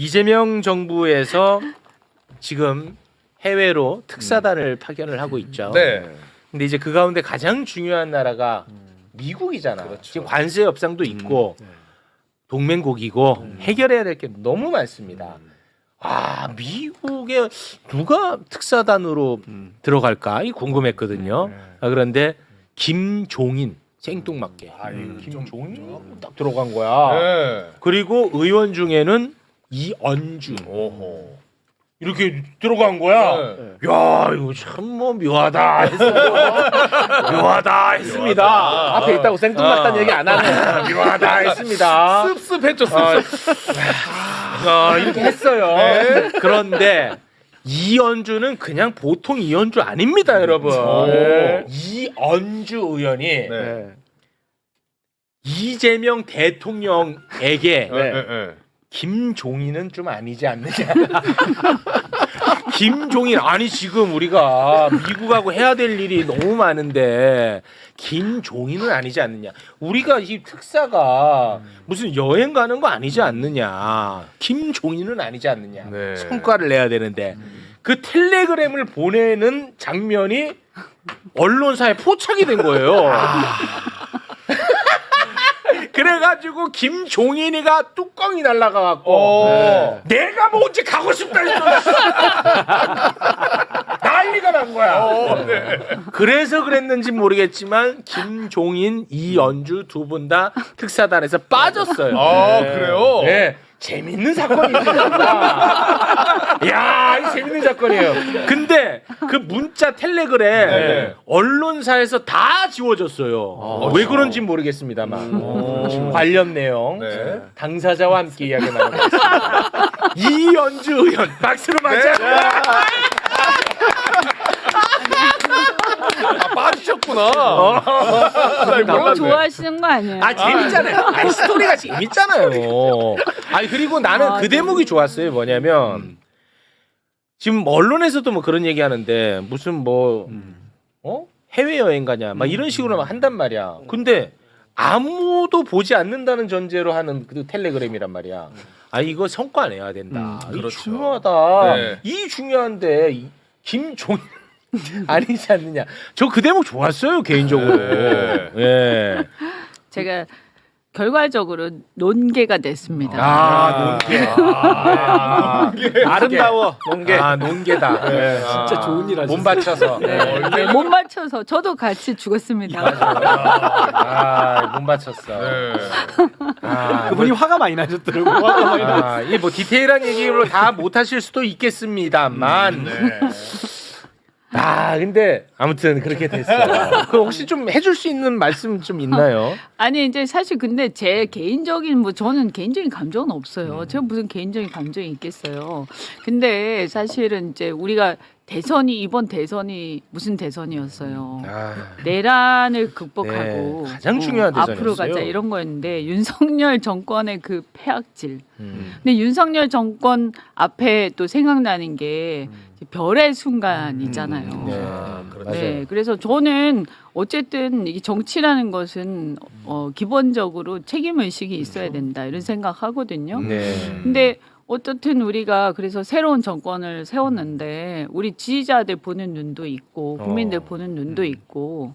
이재명 정부에서 지금 해외로 특사단을 파견을 하고 있죠. 네. 근데 이제 그 가운데 가장 중요한 나라가 미국이잖아. 그렇죠. 지금 관세 협상도 있고 동맹국이고 해결해야 될 게 너무 많습니다. 아 미국에 누가 특사단으로 들어갈까 이 궁금했거든요. 아, 그런데 김종인 생뚱맞게 아, 이거 김종인 딱 들어간 거야. 네. 그리고 의원 중에는 이언주 오호. 이렇게 들어간 거야. 네. 야 이거 참 뭐 묘하다. 묘하다 했습니다. 묘하다. 앞에 있다고 생뚱맞다는 얘기 안 하네. 묘하다 했습니다. 씁씁했죠, 아, 씁씁. 아, 이렇게 했어요. 네. 그런데 이연주는 그냥 보통 이연주 아닙니다, 여러분. 네. 이연주 의원이 네. 이재명 대통령에게 네. 네. 네. 김종인은 좀 아니지 않느냐. 김종인 아니 지금 우리가 미국하고 해야 될 일이 너무 많은데 김종인은 아니지 않느냐. 우리가 이 특사가 무슨 여행 가는 거 아니지 않느냐. 김종인은 아니지 않느냐. 네. 성과를 내야 되는데 그 텔레그램을 보내는 장면이 언론사에 포착이 된 거예요. 그래가지고 김종인이가 뚜껑이 날라가갖고 어. 내가 뭔지 가고 싶다 했어. 난리가 난 거야. 어, 네. 그래서 그랬는지 모르겠지만 김종인, 이연주 두 분 다 특사단에서 빠졌어요. 아, 그래요? 네. 재밌는 사건이 있습니다. 야, 이 재밌는 사건이에요. 근데 그 문자 텔레그램 네. 언론사에서 다 지워졌어요. 아, 왜 그런지 모르겠습니다만 관련 내용 네. 당사자와 함께 이야기 나눠보겠습니다. 이연주 의원 박수로 맞아. 아, 빠지셨구나. 너무 좋아하시는 거 아니에요? 아 재밌잖아요. 아 스토리가 재밌잖아요. 아니 그리고 나는 아, 그 대목이 좋았어요. 뭐냐면 지금 언론에서도 뭐 그런 얘기 하는데 무슨 뭐 어? 해외 여행 가냐 막 이런 식으로 막 한단 말이야. 근데 아무도 보지 않는다는 전제로 하는 그 텔레그램이란 말이야. 아 이거 성과 내야 된다. 음, 이 그렇죠. 중요하다. 네. 이 중요한데 이 김종인 아니지 않느냐. 저 그 대목 좋았어요 개인적으로. 네. 예. 제가 결과적으로 논개가 됐습니다. 아, 논개. 아, 아름다워 논개. 아, 논개다. 네. 진짜 좋은 일 하셨어요. 몸 받쳐서. 네, 네, 못 맞춰서 저도 같이 죽었습니다. 아, 몸 받쳤어. 네. 아, 그분이 화가 많이 나셨더라고. 화가 많이 나. 아, 이뭐 디테일한 얘기로 다 못하실 수도 있겠습니다만. 네. 아, 근데 아무튼 그렇게 됐어요. 그 혹시 좀 해줄 수 있는 말씀 좀 있나요? 아니 이제 사실 근데 제 개인적인 뭐 저는 개인적인 감정은 없어요. 제가 무슨 개인적인 감정이 있겠어요. 근데 사실은 이제 우리가 대선이 이번 대선이 무슨 대선이었어요. 아, 내란을 극복하고 네, 가장 중요한 어, 앞으로 대선이었어요. 가자 이런 거였는데 윤석열 정권의 그 폐악질. 음. 근데 윤석열 정권 앞에 또 생각나는 게 별의 순간이잖아요. 네. 그렇죠. 네, 그래서 저는 어쨌든 이 정치라는 것은 어, 기본적으로 책임 의식이 있어야 된다 이런 생각하거든요. 네. 근데 어떻든 우리가 그래서 새로운 정권을 세웠는데 우리 지지자들 보는 눈도 있고 국민들 어. 보는 눈도 있고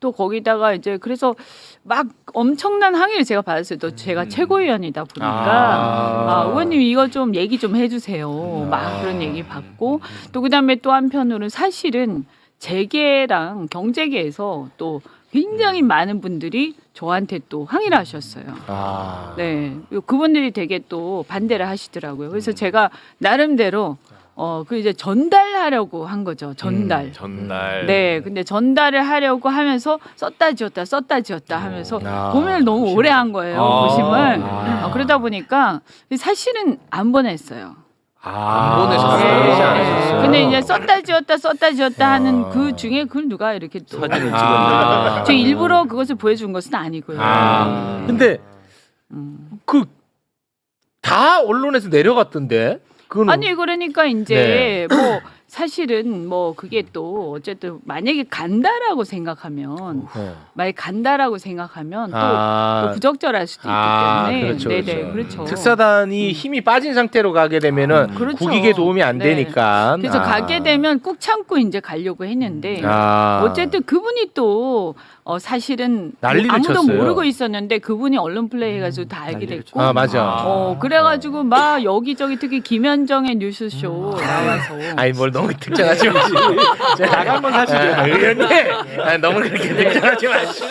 또 거기다가 이제 그래서 막 엄청난 항의를 제가 받았어요. 또 제가 최고위원이다 보니까 아. 아, 의원님 이거 좀 얘기 좀 해주세요. 막 아. 그런 얘기 받고 또 그다음에 또 한편으로는 사실은 재계랑 경제계에서 또 굉장히 많은 분들이 저한테 또 항의를 하셨어요. 아. 네, 그분들이 되게 또 반대를 하시더라고요. 그래서 제가 나름대로 어 그 이제 전달하려고 한 거죠. 전달. 전날. 네, 근데 전달을 하려고 하면서 썼다 지웠다 썼다 지웠다 하면서 아, 고민을 너무 오래 한 거예요. 아. 고심을. 아. 어, 그러다 보니까 사실은 안 보냈어요. 아. 안 보내셨어요. 네. 않으셨어요. 근데 이제 썼다 지웠다 썼다 지웠다 하는 아. 그 중에 그걸 누가 이렇게 또 사진을 아. 저 일부러 그것을 보여준 것은 아니고요. 아. 네. 근데 음. 그다 언론에서 내려갔던데. 그건 아니 그러니까 이제 뭐 사실은 뭐 그게 또 어쨌든 만약에 간다라고 생각하면 네. 만약 간다라고 생각하면 또, 아. 또 부적절할 수도 있기 아, 때문에 그렇죠, 네네 그렇죠. 그렇죠. 특사단이 힘이 빠진 상태로 가게 되면은 그렇죠. 국익에 도움이 안 네. 되니까. 그래서 아. 가게 되면 꾹 참고 이제 가려고 했는데 아. 어쨌든 그분이 또 어, 사실은 난리를 아무도 쳤어요. 모르고 있었는데 그분이 언론 플레이 해가지고 다 알게 난리를 됐고 아 맞아. 어 그래가지고 막 여기저기 특히 김현정의 뉴스쇼 나와서 아니 뭘 너무 특정하지 마시고 나가면 사실 아, 의원님 아, 너무 그렇게 특정하지 마시고.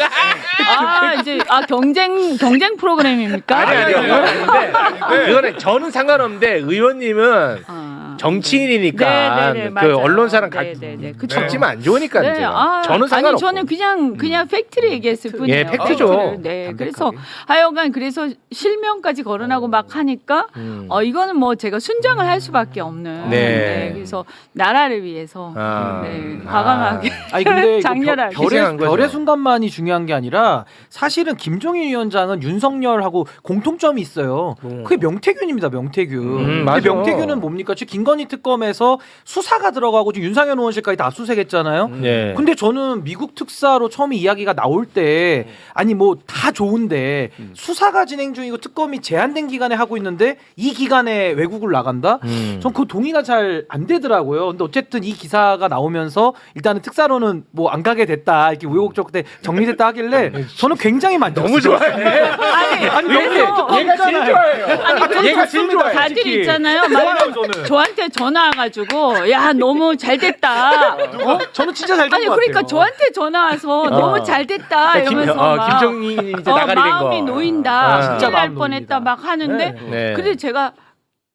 아 이제 아 경쟁 경쟁 프로그램입니까? 아니 아니요. 그건 아닌데. 그거는 저는 상관없는데 의원님은 아. 정치인이니까 네 네 네, 그 맞아요. 언론사랑 가, 네네네, 그쵸. 섞지면 안 좋으니까 네, 이제 아, 저는 상관없고 아니 저는 그냥 그냥 팩트를 얘기했을 뿐이에요. 예, 팩트죠. 팩트를. 네, 담백하게. 그래서 하여간 그래서 실명까지 거론하고 막 하니까 음. 어 이거는 뭐 제가 순정을 할 수밖에 없는. 네. 그래서 나라를 위해서 아. 네, 과감하게. 아니 근데 이거 장렬하게. 별, 희생한 별의, 거죠. 별의 순간만이 중요한 게 아니라 사실은 김종인 위원장은 윤석열하고 공통점이 있어요. 음. 그게 명태균입니다. 명태균. 음, 근데 맞아. 명태균은 뭡니까? 지금 김건희 특검에서 수사가 들어가고 지금 윤상현 의원실까지 다 압수수색했잖아요. 네. 근데 저는 미국 특사로 처음에 이야기가 나올 때 아니 뭐 다 좋은데 수사가 진행 중이고 특검이 제한된 기간에 하고 있는데 이 기간에 외국을 나간다? 음. 전 그 동의가 잘 안 되더라고요. 근데 어쨌든 이 기사가 나오면서 일단은 특사로는 뭐 안 가게 됐다 이렇게 우여곡절 끝에 정리됐다 하길래 저는 굉장히 만족했어요. 너무 좋아해 아니 아니 그래서- 얘가 제일 좋아해요 아니 그래서 얘가 제일 좋아해 다들 솔직히. 있잖아요. 막 저는. 저한테 전화 와가지고 야 너무 잘 됐다. 어? 저는 진짜 잘된 아니 것 그러니까 같아요. 저한테 전화 와서 너무 잘 됐다 김, 이러면서 어, 막 김정인이 이제 어, 나가리 된 거 마음이 놓인다. 아. 큰일 진짜 날 마음 뻔했다 놓입니다. 막 하는데 네. 네. 근데 제가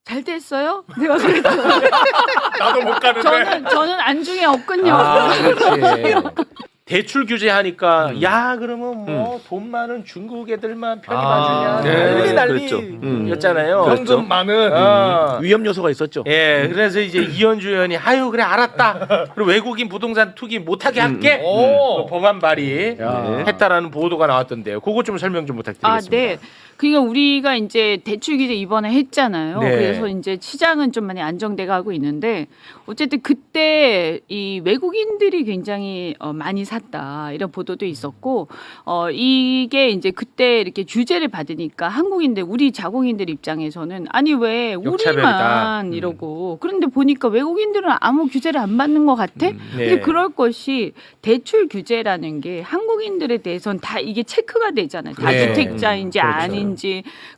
잘 됐어요? 내가 그랬더니 나도 못 가는데. 저는 저는 안중에 없군요. 아, 그렇지. 대출 규제하니까 음. 야 그러면 뭐 돈 많은 중국 애들만 편히 아, 봐주냐 네, 그랬죠. 난리였잖아요. 현금 많은 어. 위험 요소가 있었죠. 예, 그래서 이제 이현주 의원이 아유 그래 알았다. 그리고 외국인 부동산 투기 못하게 할게. 오. 그 법안 발의 야. 했다라는 보도가 나왔던데요. 그거 좀 설명 좀 아, 부탁드리겠습니다. 네. 그러니까 우리가 이제 대출 규제 이번에 했잖아요. 네. 그래서 이제 시장은 좀 많이 안정돼 가고 있는데 어쨌든 그때 이 외국인들이 굉장히 어, 많이 샀다 이런 보도도 있었고 어 이게 이제 그때 이렇게 규제를 받으니까 한국인들 우리 자국인들 입장에서는 아니 왜. 우리만 음. 이러고 그런데 보니까 외국인들은 아무 규제를 안 받는 것 같아. 네. 근데 그럴 것이 대출 규제라는 게 한국인들에 대해서는 다 이게 체크가 되잖아요. 네. 다주택자인지 그렇죠. 아닌지.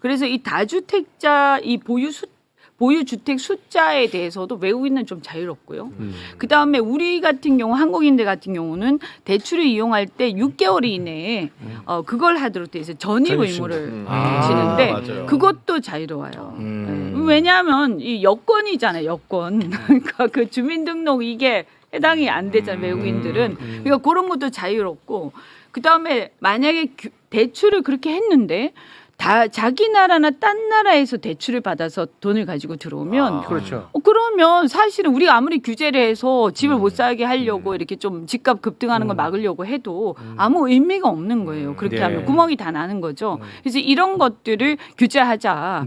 그래서 이 다주택자 이 보유 수 보유 주택 숫자에 대해서도 외국인은 좀 자유롭고요. 음. 그 다음에 우리 같은 경우 한국인들 같은 경우는 대출을 이용할 때 6개월 이내에 어, 그걸 하도록 돼 있어요. 전입 의무를 음. 아, 지는데 맞아요. 그것도 자유로워요. 음. 네. 왜냐하면 이 여권이잖아요. 여권. 그러니까 그 주민등록 이게 해당이 안 되잖아요. 외국인들은. 그러니까 그런 것도 자유롭고 그 다음에 만약에 규- 대출을 그렇게 했는데 다 자기 나라나 딴 나라에서 대출을 받아서 돈을 가지고 들어오면 아. 그렇죠. 어, 그러면 사실은 우리가 아무리 규제를 해서 집을 못 사게 하려고 이렇게 좀 집값 급등하는 걸 막으려고 해도 아무 의미가 없는 거예요. 그렇게 네. 하면 구멍이 다 나는 거죠. 그래서 이런 것들을 규제하자라고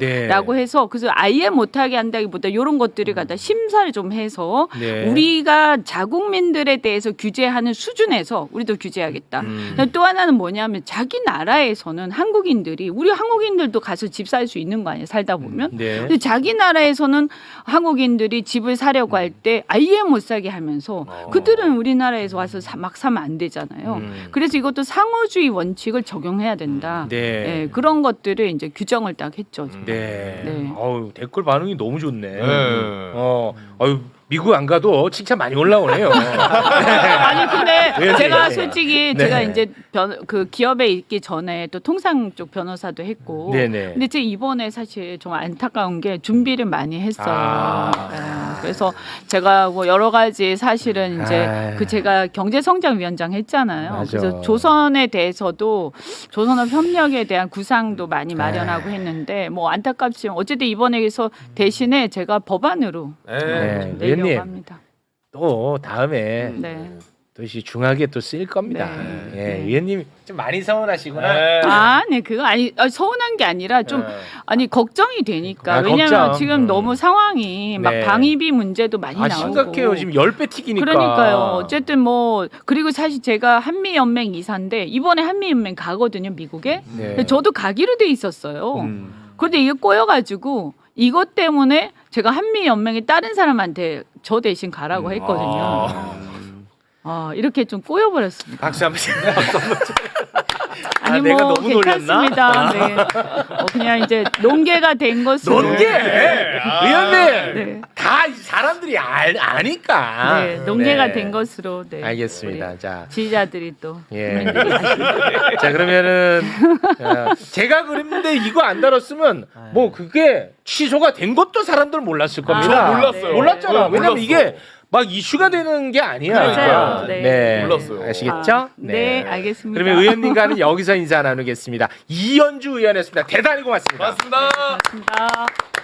네. 해서 그래서 아예 못하게 한다기보다 이런 것들을 갖다 심사를 좀 해서 네. 우리가 자국민들에 대해서 규제하는 수준에서 우리도 규제하겠다. 음. 또 하나는 뭐냐면 자기 나라에서는 한국인들이 우리 한 국인들도 가서 집 살 수 있는 거 아니에요. 살다 보면. 네. 근데 자기 나라에서는 한국인들이 집을 사려고 할 때 아예 못 사게 하면서 그들은 우리나라에서 와서 사- 막 사면 안 되잖아요. 음. 그래서 이것도 상호주의 원칙을 적용해야 된다. 네. 예, 그런 것들을 이제 규정을 딱 했죠. 네. 네. 어우, 댓글 반응이 너무 좋네. 네. 어, 어유 미국 안 가도 칭찬 많이 올라오네요. 아니 근데 네, 제가 네. 솔직히 네. 제가 이제 변, 그 기업에 있기 전에 또 통상 쪽 변호사도 했고 네 네. 근데 제 이번에 사실 좀 안타까운 게 준비를 많이 했어요. 아. 네, 그래서 제가 뭐 여러 가지 사실은 이제 아이. 그 제가 경제성장위원장 했잖아요. 맞아. 그래서 조선에 대해서도 조선업 협력에 대한 구상도 많이 마련하고 했는데 뭐 안타깝지만 어쨌든 이번에서 대신에 제가 법안으로 네. 좀 합니다. 또 다음에 네. 또 중하게 또 쓰일 겁니다. 네. 예, 네. 의원님 좀 많이 서운하시구나. 네. 아, 네, 그거 아니 아, 서운한 게 아니라 좀 네. 아니 걱정이 되니까 아, 왜냐면 걱정. 지금 음. 너무 상황이 막 네. 방위비 문제도 많이 아 나오고 심각해요. 지금 열 배 튀기니까. 그러니까요. 어쨌든 뭐 그리고 사실 제가 한미 연맹 이사인데 이번에 한미 연맹 가거든요 미국에. 네. 근데 저도 가기로 돼 있었어요. 음. 그런데 이게 꼬여가지고 이것 때문에 제가 한미 연맹에 다른 사람한테 저 대신 가라고 했거든요. 아, 이렇게 좀 꼬여버렸습니다. 박수 한 번. 아, 아니 내가 뭐 너무 놀렸나? 괜찮습니다. 네. 어, 그냥 이제 논개가 된 것으로. 논개. 아. 의원님 네. 다 사람들이 알, 아니까. 네, 논개가 네. 된 것으로. 네. 알겠습니다. 자, 지지자들이 또. 예. 자 그러면은 어, 제가 그랬는데 이거 안 달았으면 뭐 그게 취소가 된 것도 사람들 몰랐을 겁니다. 아, 몰랐어요. 네. 몰랐잖아. 네, 왜냐면 몰랐어. 이게 막 이슈가 되는 게 아니야. 맞아요. 네. 몰랐어요. 아시겠죠? 아, 네, 알겠습니다. 그러면 의원님과는 여기서 인사 나누겠습니다. 이현주 의원이었습니다. 대단히 고맙습니다. 맞습니다. 고맙습니다.